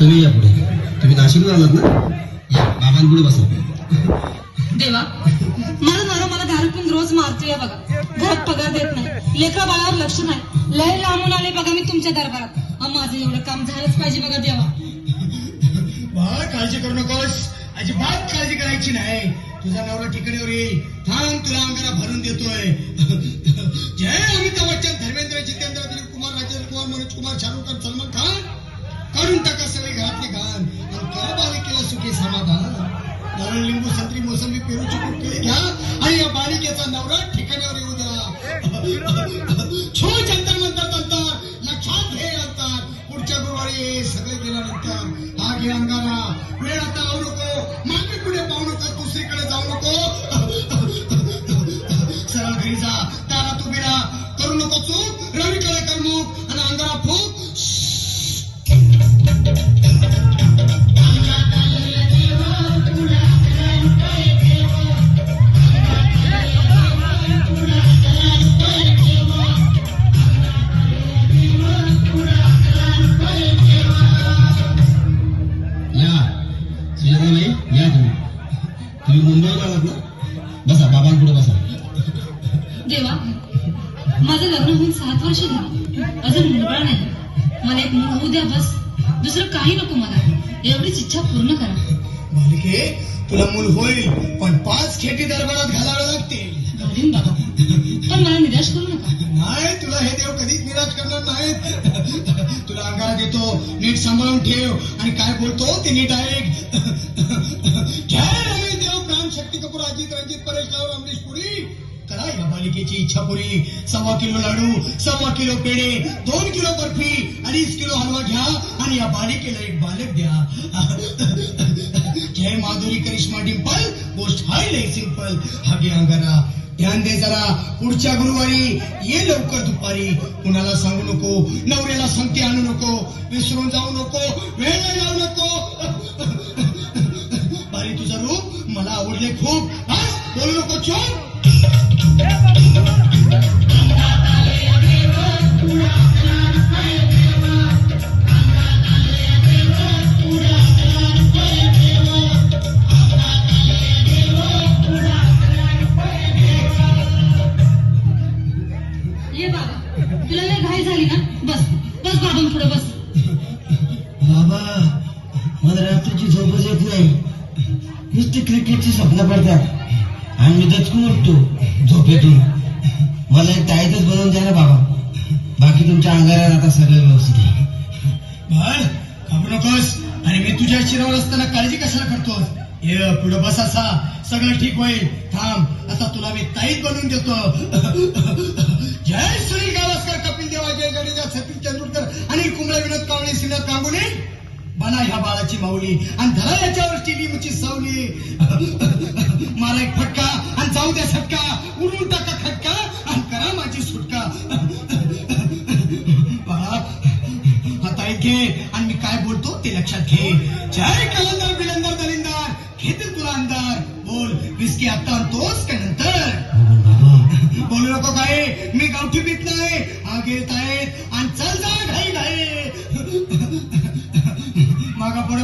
तुम्ही या पुढे. तुम्ही नाशिकला आलात ना? या बाबांपुढे बसा. देवा माझा नवरा मला घरातून रोज मारतोय बघा. घरात पगार देत नाही. लेकरा बाळावर लक्ष नाही. लय लांबून आले बघा मी तुमच्या दरबारात. माझं एवढं काम झालंच पाहिजे बघा देवा. बाळ काळजी करू नकोस. अजिबात काळजी करायची नाही. तुझा नवरा ठिकाणीवर येईल थांब तुला अंगारा भरून देतोय. जय अमिताभ बच्चन धर्मेंद्र जितेंद्र दिलीप कुमार राजेंद्र कुमार मनोज कुमार शाहरुख खान सलमान खान. नारळ लिंबू संत्री मोसंबी पेरूची कुठे घ्या आणि या बालिकेचा नवरा ठिकाणावर येऊ द्या. बसा बाबांपुढे बसा. देवा माझं लग्न होऊन सात वर्ष झाली. अजून मुलगा नाही. मला एक मूल होऊ द्या बस. दुसरं काही नको मला. एवढीच इच्छा पूर्ण करा. बालिके तुला मूल होईल पण पाच खेटी दरबारात घालावे लागतील. बाबा पण मला निराश करू नका. नाही तुला हे देव कधीच निराश करणार नाहीत. तुला अंगारा देतो नीट सांभाळून ठेव. आणि काय बोलतो ते नीट ऐक. अजित रणजित परेश राव अमरीश पुरी. करा या बालिकेची इच्छा पुरी. सव्वा किलो लाडू सव्वा किलो पेढे दोन किलो बर्फी अडीच किलो हलवा घ्या आणि या बालिकेला एक बालक द्या. जय माधुरी करिश्मा डिंपल गोष्ट हाय लय सिंपल. हागे अंगारा ध्यान दे जरा पुढच्या गुरुवारी ये लवकर दुपारी. कुणाला सांगू नको नवऱ्याला संगती आणू नको विसरून जाऊ नको वेळ जाऊ नको. बारी तुझं रूप मला आवडले खूप. बस बोलू नको चोर. बाबा तुला लय घाई झाली नुसते क्रिकेटची स्वप्न पडतात. आणि मी दचकून उठतो झोपेतून. मला एक ताईतच बनवून द्या ना बाबा. बाकी तुमच्या अंगाऱ्यात आता सगळं व्यवस्थित आहे. घाबरू नकोस. आणि मी तुझ्या शिरावर असताना काळजी कशाला करतोस? ये पुढे बस असा सगळं ठीक होईल. थांब. आता तुला मी ताईत बनवून देतो. जय सुनील गावस्कर कपिल देवा जय गणेश सचिन तेंडुलकर आणि कुंबळे विनोद कावळे श्रीनाथ कांगुणे बना ह्या बाळाची माऊली. आणि धरा याच्यावर टीव्हीची सावली. मारा एक फटका आणि जाऊ द्या सटका. उडून टाका खटका आणि करा माझी सुटका. बाळा आता ऐक घे आणि मी काय बोलतो ते लक्षात घे. जय कलंदर बिलंदर दलिंदर. घेतील तुला अंदर बोल विस्की आता आणतोस का नंतर? बाबा बोलू नको काय मी गावठी पीत